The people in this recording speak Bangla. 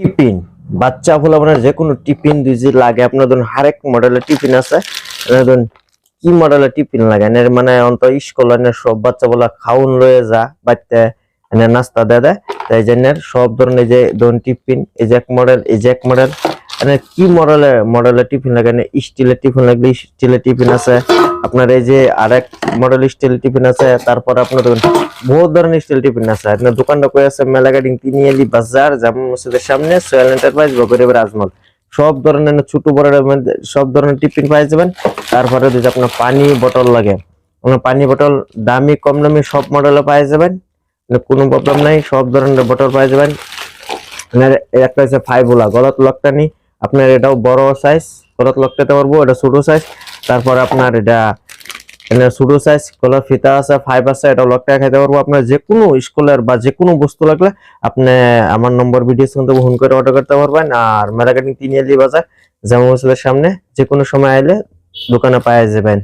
টিফিন, বাচ্চা হলো আপনার যে কোনো টিফিন দুই যে লাগে, আপনার ধরুন হারেক মডেলের টিফিন আছে ধরুন কি মডেলের টিফিন লাগে? এনে মানে অন্ত স্কুল সব বাচ্চা বলা খাউন রয়ে যা বাচ্চা এনে নাস্তা দেয় দেয়। তাই জন্য সব ধরনের যে ধরুন টিফিন, এই যে এক মডেল এই যে এক মডেল মানে কি মডেলের মডেলের টিফিন লাগে? স্টিলের টিফিন লাগলে স্টিলের টিফিন আছে। আপনার এই যে আরেক মডেল স্টিল টিফিন আছে, তারপর আপনার বহুত ধরনের স্টিল টিফিন আছে। আপনার দোকানটা কই আছে? গার্ডিং তিনিয়ালি, বাজার, জামা মসজিদের সামনে সোয়াল এন্টারপ্রাইজ বগরিবের আজমল সব ধরনের ছোট বড়ের মধ্যে সব ধরনের টিফিন পাই যাবেন। তারপরে যদি আপনার পানি বোতল লাগে, আপনার পানি বোতল দামি, কম দামি সব মডেলে পাই যাবেন। মানে কোনো প্রবলেম নাই, সব ধরনের বোতল পাই যাবেন। আপনার একটা হচ্ছে ফাইভ ওলা গলত লকটা নি আপনার এটাও বড় সাইজ কলত লকটাতে পারব, এটা ছোট সাইজ তারপর আপনার এটা এটা ছোট সাইজ কলার ফিতা আছে ফাইভ আছে এটা লকটা খাইতে পারব। আপনার যে কোনো স্কুলের বা যে কোনো বস্তু লাগলে আপনি আমার নম্বর ভিডিও কিন্তু ফোন করে অর্ডার করতে পারবেন। আর মেলাকাটিং তিনিয়ালি বাজার যেমন সামনে যে কোনো সময় আইলে দোকানে পাওয়া যাবেন।